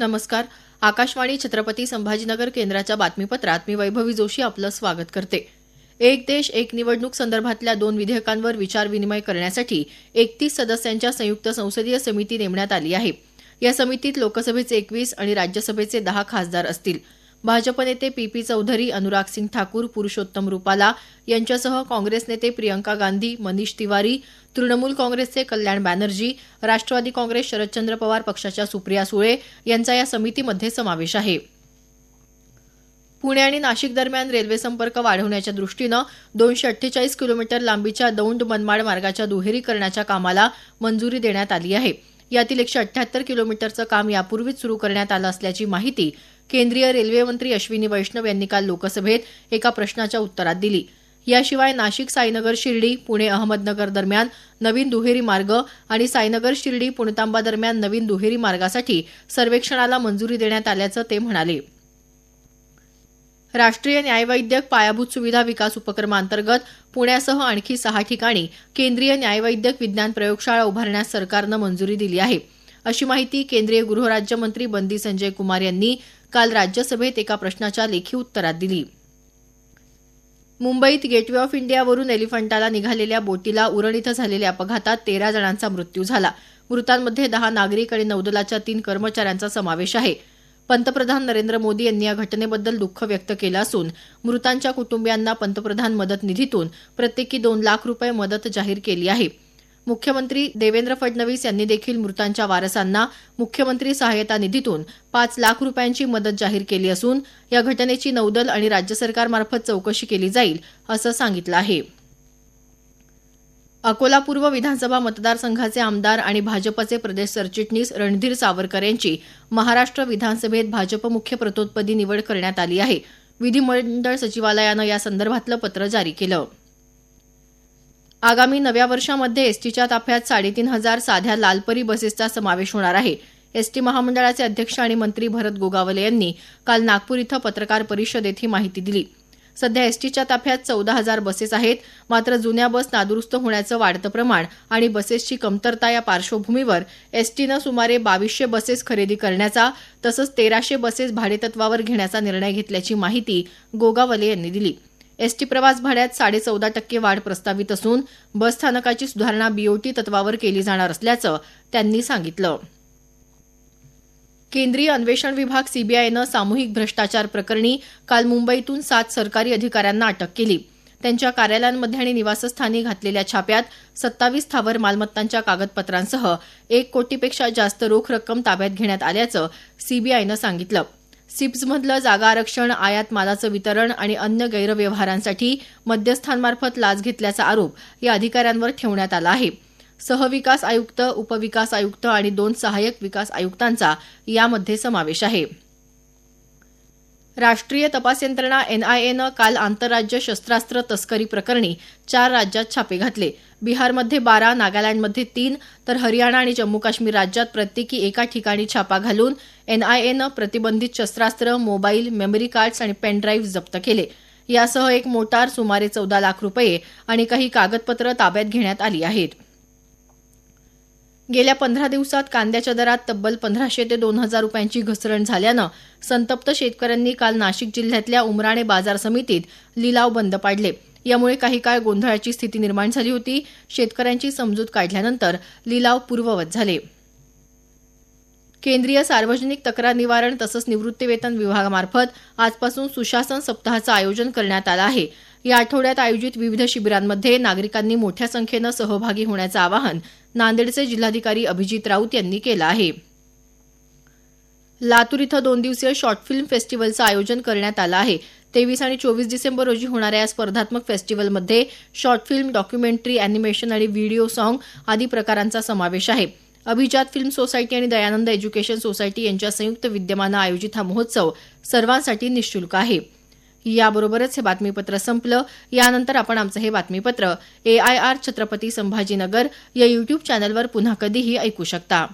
नमस्कार. आकाशवाणी छत्रपती संभाजीनगर केंद्राच्या बातमीपत्रात मी वैभवी जोशी आपलं स्वागत करते. एक देश एक निवडणूक संदर्भातल्या दोन विधेयकांवर विचारविनिमय करण्यासाठी एकतीस सदस्यांच्या संयुक्त संसदीय समिती नेमण्यात आली आहे. या समितीत लोकसभेचे एकवीस आणि राज्यसभेचे दहा खासदार असतील. भाजप नेते पी पी चौधरी अनुराग सिंग ठाकूर पुरुषोत्तम रुपाला यांच्यासह काँग्रेस नेते प्रियंका गांधी मनीष तिवारी तृणमूल काँग्रेसचे कल्याण बॅनर्जी राष्ट्रवादी काँग्रेस शरदचंद्र पवार पक्षाच्या सुप्रिया सुळे यांचा या समितीमध्ये समावेश आहे. पुणे आणि नाशिक दरम्यान रेल्वे संपर्क वाढवण्याच्या दृष्टीनं दोनशे अठ्ठेचाळीस किलोमीटर लांबीच्या दौंड मनमाड मार्गाच्या दुहेरीकरणाच्या कामाला मंजुरी देण्यात आली आहे. यातील एकशे अठ्ठ्याहत्तर किलोमीटरचं काम यापूर्वीच सुरू करण्यात आलं असल्याची माहिती केंद्रीय रेल्वे मंत्री अश्विनी वैष्णव यांनी काल लोकसभेत एका प्रश्नाच्या उत्तरात दिली. याशिवाय नाशिक साईनगर शिर्डी पुणे अहमदनगर दरम्यान नवीन दुहेरी मार्ग आणि साईनगर शिर्डी पुणतांबा दरम्यान नवीन दुहेरी मार्गासाठी सर्वेक्षणाला मंजुरी देण्यात आल्याचं ते म्हणाले. राष्ट्रीय न्यायवैद्यक पायाभूत सुविधा विकास उपक्रमांतर्गत पुण्यासह आणखी सहा ठिकाणी केंद्रीय न्यायवैद्यक विज्ञान प्रयोगशाळा उभारण्यास सरकारनं मंजुरी दिली आहे. अशी माहिती केंद्रीय गृहराज्यमंत्री बंदी संजय कुमार यांनी काल राज्यसभेत एका प्रश्नाच्या लेखी उत्तरात दिली. मुंबईत गेटवे ऑफ इंडियावरून एलिफंटाला निघालेल्या बोटीला उरण इथं झालेल्या अपघातात तेरा जणांचा मृत्यू झाला. मृतांमध्ये दहा नागरिक आणि नौदलाच्या तीन कर्मचाऱ्यांचा समावेश आहे. पंतप्रधान नरेंद्र मोदी यांनी या घटनेबद्दल दुःख व्यक्त केलं असून मृतांच्या कुटुंबियांना पंतप्रधान मदत निधीतून प्रत्येकी दोन लाख रुपये मदत जाहीर केली आहे. मुख्यमंत्री देवेंद्र फडणवीस यांनी देखील मृतांच्या वारसांना मुख्यमंत्री सहाय्यता निधीतून पाच लाख रुपयांची मदत जाहीर केली असून या घटनेची नौदल आणि राज्य सरकारमार्फत चौकशी केली जाईल असं सांगितलं आहे. अकोला पूर्व विधानसभा मतदारसंघाचे आमदार आणि भाजपचे प्रदेश सरचिटणीस रणधीर सावरकर यांची महाराष्ट्र विधानसभेत भाजप मुख्य प्रतोत्पदी निवड करण्यात आली आहे. विधिमंडळ सचिवालयानं या संदर्भातलं पत्र जारी केलं. आगामी नव्या वर्षामध्ये एसटीच्या ताफ्यात साडेतीन हजार साध्या लालपरी बसेसचा समावेश होणार आहे. एसटी महामंडळाचे अध्यक्ष आणि मंत्री भरत गोगावले यांनी काल नागपूर इथं पत्रकार परिषदेत ही माहिती दिली. सध्या एसटीच्या ताफ्यात चौदा हजार बसेस आहेत. मात्र जुन्या बस नादुरुस्त होण्याचं वाढतं प्रमाण आणि बसेसची कमतरता या पार्श्वभूमीवर एसटीनं सुमारे बावीसशे बसेस खरेदी करण्याचा तसंच तेराशे बसेस भाडेतत्वावर घेण्याचा निर्णय घेतल्याची माहिती गोगावले यांनी दिली. एसटी प्रवास भाड्यात साडेचौदा टक्के वाढ प्रस्तावित असून बस स्थानकाची सुधारणा बीओटी तत्वावर केली जाणार असल्याचं त्यांनी सांगितलं. केंद्रीय अन्वेषण विभाग सीबीआयनं सामूहिक भ्रष्टाचार प्रकरणी काल मुंबईतून सात सरकारी अधिकाऱ्यांना अटक केली. त्यांच्या कार्यालयांमध्ये आणि निवासस्थानी घातलेल्या छाप्यात सत्तावीस स्थावर मालमत्तांच्या कागदपत्रांसह एक कोटीपेक्षा जास्त रोख रक्कम ताब्यात घेण्यात आल्याचं सीबीआयनं सांगितलं. सिप्समधलं जागा आरक्षण आयात मालाचं वितरण आणि अन्य गैरव्यवहारांसाठी मध्यस्थांमार्फत लाच घेतल्याचा आरोप या अधिकाऱ्यांवर ठेवण्यात आला आहे. सहविकास आयुक्त उपविकास आयुक्त आणि दोन सहाय्यक विकास आयुक्तांचा यामध्ये समावेश आहे. राष्ट्रीय तपास यंत्रणा एनआयएनं काल आंतरराज्य शस्त्रास्त्र तस्करी प्रकरणी चार राज्यात छापे घातले. बिहारमध्ये बारा नागालँडमध्ये तीन तर हरियाणा आणि जम्मू काश्मीर राज्यात प्रत्येकी एका ठिकाणी छापा घालून एनआयएनं प्रतिबंधित शस्त्रास्त्र मोबाईल मेमरी कार्ड्स आणि पेनड्राईव्ह जप्त केले. यासह एक मोटार सुमारे चौदा लाख रुपये आणि काही कागदपत्र ताब्यात घेण्यात आली आहेत. गेल्या पंधरा दिवसात कांद्याच्या दरात तब्बल पंधराशे ते दोन हजार रुपयांची घसरण झाल्यानं संतप्त शेतकऱ्यांनी काल नाशिक जिल्ह्यातल्या उमराणे बाजार समितीत लिलाव बंद पाडले. यामुळे काही काळ गोंधळाची स्थिती निर्माण झाली होती. शेतकऱ्यांची समजूत काढल्यानंतर लिलाव पूर्ववत झाले. केंद्रीय सार्वजनिक तक्रार निवारण तसंच निवृत्तीवेतन विभागामार्फत आजपासून सुशासन सप्ताहाचं आयोजन करण्यात आलं आहे. या आठवड्यात आयोजित विविध शिबिरांमध्ये नागरिकांनी मोठ्या संख्येनं सहभागी होण्याचं आवाहन नांदेडचे जिल्हाधिकारी अभिजित राऊत यांनी केलं आहे. लातूर इथं दोन दिवसीय शॉर्ट फिल्म फेस्टिवलचं आयोजन करण्यात आलं आहे. तेवीस आणि चोवीस डिसेंबर रोजी होणाऱ्या या स्पर्धात्मक फेस्टिवलमध्ये शॉर्ट फिल्म डॉक्युमेंटरी अॅनिमेशन आणि व्हिडिओ सॉंग आदी प्रकारांचा समावेश आहे. अभिजात फिल्म सोसायटी आणि दयानंद एज्युकेशन सोसायटी यांच्या संयुक्त विद्यमानं आयोजित हा महोत्सव सर्वांसाठी निशुल्क आहे. याबरोबरच हे बातमीपत्र संपलं. यानंतर आपण आमचं हे बातमीपत्र A I R Chhatrapati Sambhajinagar या युट्यूब चॅनलवर पुन्हा कधीही ऐकू शकता.